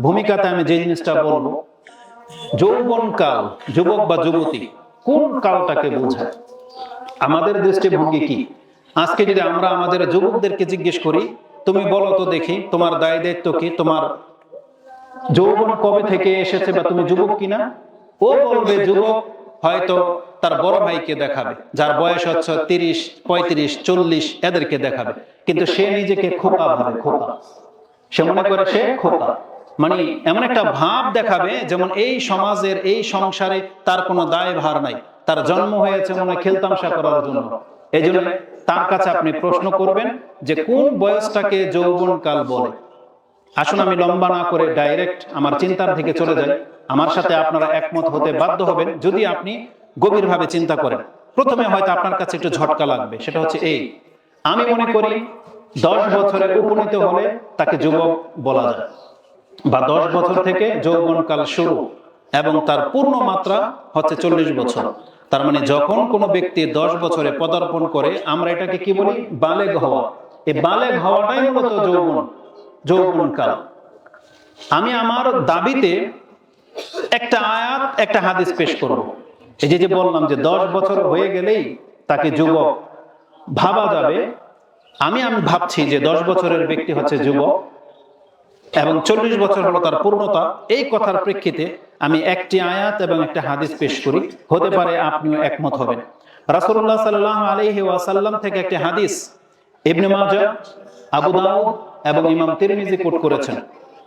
ভূমিকাতে আমি যে জিনিসটা বলব যৌবন কাল যুবক বা যুবতী কোন কালটাকে বোঝায়? আমাদের দৃষ্টিভঙ্গি কি? আজকে যদি আমরা আমাদের যুবকদেরকে জিজ্ঞেস করি তুমি বলো তো দেখি তোমার দায় দায়িত্ব কি? তোমার যৌবন কবে থেকে এসেছে বা তুমি যুবক কিনা? ও বলবে যুবক হয়তো তার বড় ভাইকে দেখাবে যার বয়স হচ্ছে তিরিশ পঁয়ত্রিশ চল্লিশ এদেরকে দেখাবে। কিন্তু সে নিজেকে খোকা ভাবে খোকা। সে মনে করে সে খোকা। মানে এমন একটা ভাব দেখাবে যেমন এই সমাজের এই সংসারে তার কোনো দায় ভার নাই তার জন্ম হয়েছে মনে খেলতামশা করার জন্য। এই জন্য তার কাছে আপনি প্রশ্ন করবেন যে কোন বয়সটাকে যৌবন কাল বলে? আসুন আমি লম্বা না করে ডাইরেক্ট আমার চিন্তার দিকে চলে যাই। আমার সাথে আপনারা একমত হতে বাধ্য হবেন যদি আপনি গভীরভাবে চিন্তা করেন। প্রথমে হয়তো আপনার কাছে একটু ঝটকা লাগবে সেটা হচ্ছে এই আমি মনে করি দশ বছরে উপনীত হলে তাকে যুবক বলা যায় বা দশ বছর থেকে যৌবনকাল শুরু এবং তার পূর্ণ মাত্রা হচ্ছে চল্লিশ বছর। তার মানে যখন কোনো ব্যক্তি দশ বছরে পদার্পণ করে, আমরা এটাকে কি বলি? বালেগ হওয়া। এই বালেগ হওয়াটাই মূলত যৌবন, যৌবনকাল। আমি আমার দাবিতে একটা আয়াত, একটা হাদিস পেশ করব। এই যে যে বললাম যে দশ বছর হয়ে গেলেই তাকে যুবক ভাবা যাবে। আমি আমি ভাবছি যে দশ বছরের ব্যক্তি হচ্ছে যুবক। এবং চল্লিশ বছর হলো তার পূর্ণতা। এই কথার প্রেক্ষিতে আমি একটি আয়াত এবং একটা হাদিস পেশ করি। হতে পারে আপনিও একমত হবেন। রাসূলুল্লাহ সাল্লাল্লাহু আলাইহি ওয়াসাল্লাম থেকে একটি হাদিস ইবনে মাজাহ, আবু দাউদ এবং ইমাম তিরমিজি কোট করেছেন।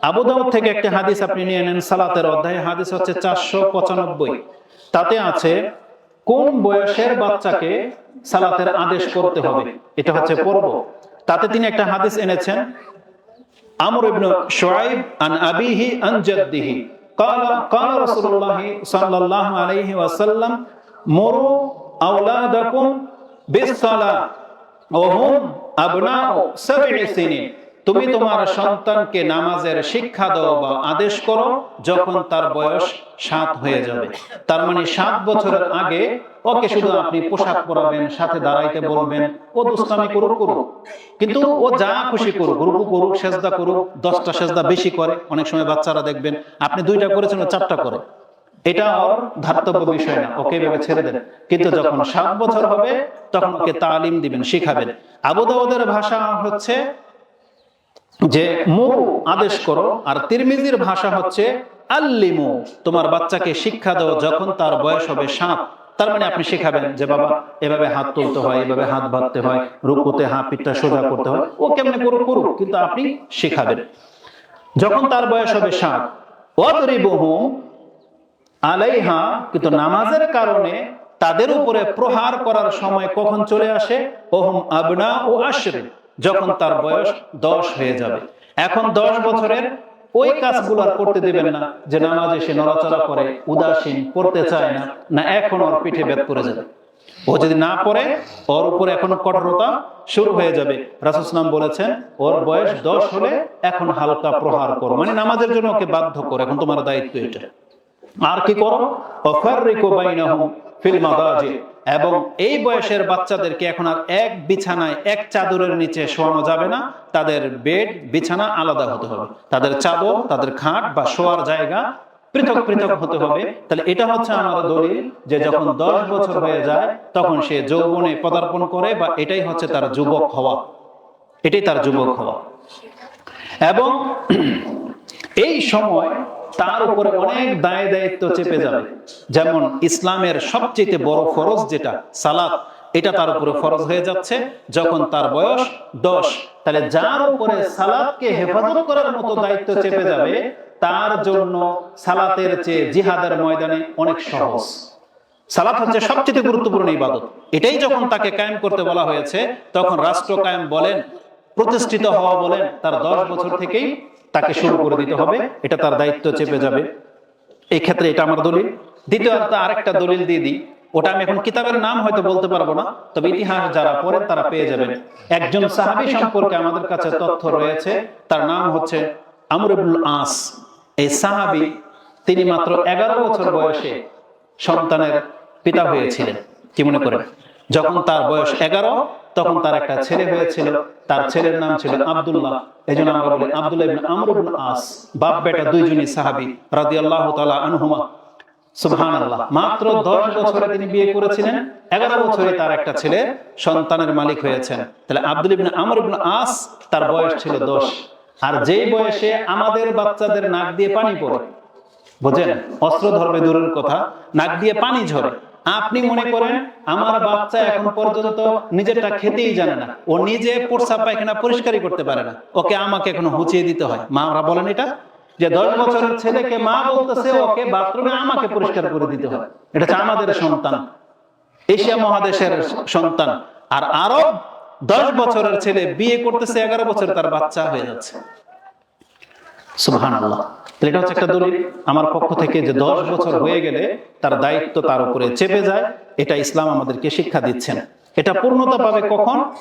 আবু দাউদ থেকে একটি হাদিস আপনি নিয়ে নেন সালাতের অধ্যায়ে। হাদিস হচ্ছে চারশো পঁচানব্বই। তাতে আছে কোন বয়সের বাচ্চাকে সালাতের আদেশ করতে হবে। এটা হচ্ছে পর্ব। তাতে তিনি একটা হাদিস এনেছেন আমর ইবনে শুআইব আন আবিহি আন জাদ্দিহি قال قال رسول الله صلى الله عليه وسلم مروا اولادكم بالصلاه وهم ابناء سبع سنين তুমি তোমার সন্তানকে নামাজের শিক্ষা দাও বা আদেশ করো যখন তার বয়স সাত হয়ে যাবে। তার মানে সাত বছরের আগে ওকে শুধু আপনি পোশাক পরাবেন সাথে দাঁড়াইতে বলবেন ও দুষ্টামি করুক করুক। কিন্তু ও যা খুশি করুক রুকু করুক সেজদা করুক দশটা সেজদা বেশি করে অনেক সময় বাচ্চারা দেখবেন আপনি দুইটা করেছেন ও চারটা করে। এটা ওর ধার্তব্য বিষয় না ওকে এভাবে ছেড়ে দেন। কিন্তু যখন সাত বছর হবে তখন ওকে তালিম দিবেন শিখাবেন আবু দাউদের ভাষা হচ্ছে যে মুরু আদেশ করো আর তিরমিজির ভাষা হচ্ছে আল্লিমু। তোমার বাচ্চাকে শিক্ষা দাও যখন তার বয়স হবে সাত। তার মানে আপনি শেখাবেন যে বাবা এভাবে হাত তুলতে হয় এভাবে হাত বাঁধতে হয় রুকুতে হাত পিঠটা সোজা করতে হয় ও কেমনে করুক করুক কিন্তু আপনি শেখাবেন। যখন তার বয়স হবে সাত অতরিবহু আলাইহা কিন্তু নামাজের কারণে তাদের উপরে প্রহার করার সময় কখন চলে আসে? ওহম আবনা ও আশরে যখন তার বয়স দশ হয়ে যাবে। এখন দশ বছরের ওই কাজগুলো আর করতে দেবেন না যে নামাজে সে নড়াচড়া করে উদাসীন পড়তে চায় না না। এখন ওর পিঠে বেদ করে যাবে। ও যদি না পড়ে ওর উপরে এখন কঠোরতা শুরু হয়ে যাবে। রাসুসলাম বলেছেন ওর বয়স দশ হলে এখন হালকা প্রহার করো মানে নামাজের জন্য ওকে বাধ্য করো এখন তোমার দায়িত্ব এটা। আর কি করো? অফারিকু বাইনাহুম ফিল মাদাজি। এবং এই বয়সের বাচ্চাদেরকে এখন আর এক বিছানায় এক চাদরের নিচে শোয়ানো যাবে না। তাদের বেড বিছানা আলাদা হতে হবে। তাদের চাদর তাদের খাট বা শোয়ার জায়গা পৃথক পৃথক হতে হবে। তাহলে এটা হচ্ছে আমার দলিল যে যখন দশ বছর হয়ে যায় তখন সে যৌবনে পদার্পণ করে বা এটাই হচ্ছে তার যুবক হওয়া। এটাই তার যুবক হওয়া। এবং এই সময় তার উপরে অনেক দায় দায়িত্ব চেপে যাবে। যেমন ইসলামের সবচেয়ে বড় ফরজ যেটা, সালাত, এটা তার উপরে ফরজ হয়ে যাচ্ছে। যখন তার বয়স দশ, তাহলে যার উপরে সালাদকে হেফাজত করার মতো দায়িত্ব চেপে যাবে, তার জন্য সালাতের চেয়ে জিহাদের ময়দানে অনেক সহজ। সালাত হচ্ছে সবচেয়ে গুরুত্বপূর্ণ ইবাদত। এটাই যখন তাকে কায়েম করতে বলা হয়েছে, তখন রাষ্ট্র কায়েম বলেন, প্রতিষ্ঠিত হওয়া বলেন, তার দশ বছর থেকেই তাকে শুরু করে দিতে হবে এটা তার দায়িত্ব চেপে যাবে। এই ক্ষেত্রে এটা আমার দলিল। দ্বিতীয়ত আরেকটা দলিল দিয়ে দিই। ওটা আমি এখন কিতাবের নাম হয়তো বলতে পারব না তবে ইতিহাস যারা পড়েন তারা পেয়ে যাবেন। একজন সাহাবী সম্পর্কে আমাদের কাছে তথ্য রয়েছে তার নাম হচ্ছে আমরুল আস। এই সাহাবী তিনি মাত্র এগারো বছর বয়সে সন্তানের পিতা হয়েছিলেন। কি মনে করেন? যখন তার বয়স এগারো তখন তার একটা ছেলে হয়েছিল। তার ছেলের নাম ছিল আব্দুল্লাহ। এই জন্য আমরা বলি আব্দুল্লাহ ইবনে আমর ইবনে আস। বাপ বেটা দুইজনই সাহাবী রাদিয়াল্লাহু তাআলা আনহুমা। সুবহানাল্লাহ। মাত্র দশ বছরে তিনি বিয়ে করেছিলেন। এগারো বছরে তার একটা ছেলে সন্তানের মালিক হয়েছেন। তাহলে আব্দুল ইবনে আমর ইবনে আস তার বয়স ছিল দশ। আর যেই বয়সে আমাদের বাচ্চাদের নাক দিয়ে পানি পড়ে। বুঝেন? অস্ত্র ধরবে দূরের কথা। নাক দিয়ে পানি ঝরে আপনি মনে করেন, আমার বাচ্চা এখন পর্যন্ত নিজেরটা খেতেই জানে না। ও নিজে পোষা পায়খানা পরিষ্কারই করতে পারে না। ওকে আমাকে এখনও হুঁচিয়ে দিতে হয়। মা, ওরা বলেন এটা? যে দশ বছরের ছেলেকে মা বলতেছে, ওকে বাথরুমে আমাকে পরিষ্কার করে দিতে হয়। এটা হচ্ছে আমাদের সন্তান। এশিয়া মহাদেশের সন্তান। আর আরব দশ বছরের ছেলে বিয়ে করতেছে, এগারো বছর তার বাচ্চা হয়ে যাচ্ছে। এটা হচ্ছে একটা দলিল। আমার পক্ষ থেকে যে দশ বছর হয়ে গেলে তার দায়িত্ব তার উপরে চেপে যায়। এটা ইসলাম আমাদেরকে শিক্ষা এটা পূর্ণতা পাবে কখন?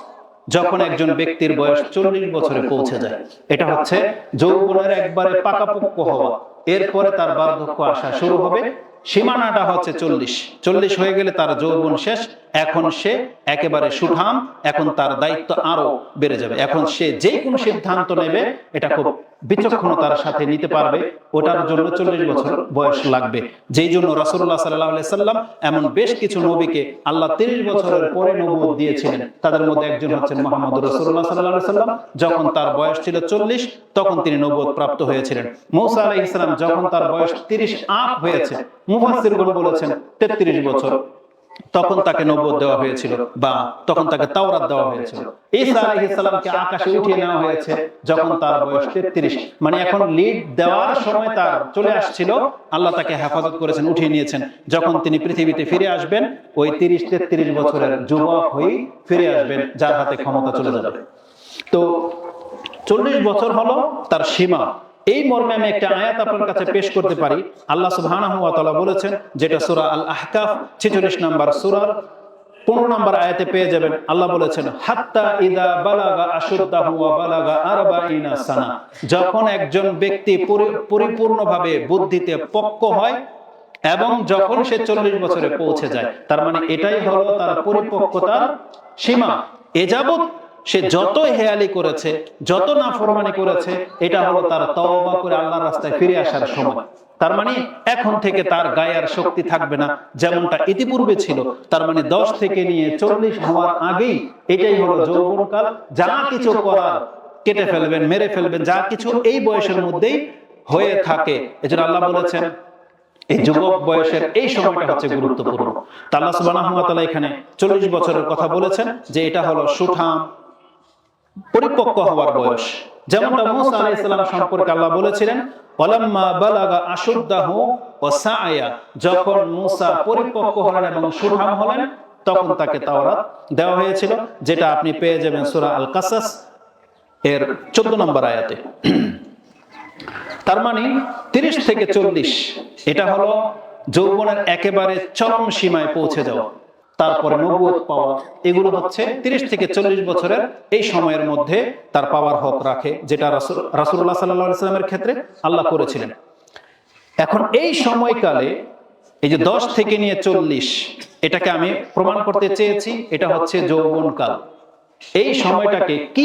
যখন একজন ব্যক্তির বয়স চল্লিশ বছরে পৌঁছে যায়। এটা হচ্ছে যৌবনের একবারে পাকাপোক্ত হওয়া। এরপরে তার বার্ধক্য আসা শুরু হবে। সীমানাটা হচ্ছে চল্লিশ। চল্লিশ হয়ে গেলে তার যৌবন শেষ। এখন সে একেবারে সুঠাম। এখন তার দায়িত্ব আরও বেড়ে যাবে। এখন সে যে কোনো সিদ্ধান্ত নেবে, এটা খুব বিচক্ষণতার সাথে নিতে পারবে ওটার জন্য চল্লিশ বছর বয়স লাগবে। যেই জন্য রাসুল্লাহ সাল্লাহ সাল্লাম এমন বেশ কিছু নবীকে আল্লাহ তিরিশ বছরের পরে নবুয় দিয়েছিলেন। তাদের মধ্যে একজন হচ্ছেন মোহাম্মদ রসুল্লাহ সাল্লাহ সাল্লাম। যখন তার বয়স ছিল চল্লিশ তখন তিনি নবুয় প্রাপ্ত হয়েছিলেন। মৌসা আলাহ ইসলাম যখন তার বয়স তিরিশ আপ হয়েছে। মুফাসিরগণ বলেছেন তেত্রিশ বছর। তখন তাকে নবুয়ত দেওয়া হয়েছিল বা তখন তাকে তাওরাত দেওয়া হয়েছিল। ঈসা আলাইহিস সালামকে আকাশে উঠিয়ে নেওয়া হয়েছে। যখন তার বয়স 33 মানে এখন লিড দেওয়ার সময় তার চলে আসছিল। আল্লাহ তাকে হেফাজত করেছেন উঠিয়ে নিয়েছেন। যখন তিনি পৃথিবীতে ফিরে আসবেন ওই 30 33 বছরের যুবক হয়ে ফিরে আসবেন যার হাতে ক্ষমতা চলে যাবে। তো চল্লিশ বছর হলো তার সীমা। এই মর্মে আমি একটা আয়াত আপনার কাছে পেশ করতে পারি। আল্লাহ সুবহানাহু ওয়া তাআলা বলেছেন যেটা সূরা আল আহকাফ 46 নম্বর সূরার 15 নম্বর আয়াতে পেয়ে যাবেন। আল্লাহ বলেছেন হাত্তা ইদা বালাগা আশুদ্দাহু ওয়া বালাগা আরবাইনা সানা। যখন একজন ব্যক্তি পরি- পরিপূর্ণভাবে বুদ্ধিতে পক্ক হয় এবং যখন সে চল্লিশ বছরে পৌঁছে যায় তার মানে এটাই হলো তার পরিপক্কতার সীমা। এ সে যত হেয়ালি করেছে, যত নাফরমানি করেছে, এটা হলো তার তওবা করে আল্লাহর রাস্তায় ফিরে আসার সময়। তার মানে এখন থেকে তার গায়ে আর শক্তি থাকবে না, যেমনটা ইতিপূর্বে ছিল। তার মানে দশ থেকে নিয়ে চল্লিশ হওয়ার আগেই এটাই হলো যৌবনকাল। যা কিছু করার কেটে ফেলবেন, মেরে ফেলবেন, যা কিছু এই বয়সের মধ্যেই হয়ে থাকে। এজন্য আল্লাহ বলেছেন, এই যুবক বয়সের এই সময়টা হচ্ছে গুরুত্বপূর্ণ। তা আল্লাহ সুবহানাহু ওয়া এখানে 40 বছরের কথা বলেছেন যে এটা হলো সুঠাম পরিপক্ক হওয়ার বয়স। যেমনটা মুসা আলাইহিস সালাম সম্পর্কে আল্লাহ বলেছিলেন, ওয়ালাম্মা বালাগা আশুদ্দাহু ওয়া সাআয়া। যখন মুসা পরিপক্ক হলেন এবং সুঠাম হলেন, তখন তাকে তাওরাত দেওয়া হয়েছিল, যেটা আপনি পেয়ে যাবেন সূরা আল কাসাস এর 14 নম্বর আয়াতে। তার মানে তিরিশ থেকে চল্লিশ, এটা হলো যৌবনের একেবারে চরম সীমায় পৌঁছে যাওয়া। তারপরে নবুয়ত পাওয়া এগুলো হচ্ছে তিরিশ থেকে চল্লিশ বছরের এই সময়ের মধ্যে তার পাওয়ার হক রাখে যেটা রাসুল্লাহ সাল্লাহ সাল্লামের ক্ষেত্রে আল্লাহ করেছিলেন। এখন এই সময়কালে এই যে দশ থেকে নিয়ে চল্লিশ এটাকে আমি প্রমাণ করতে চেয়েছি এটা হচ্ছে যৌবন কাল এই সময়টাকে কি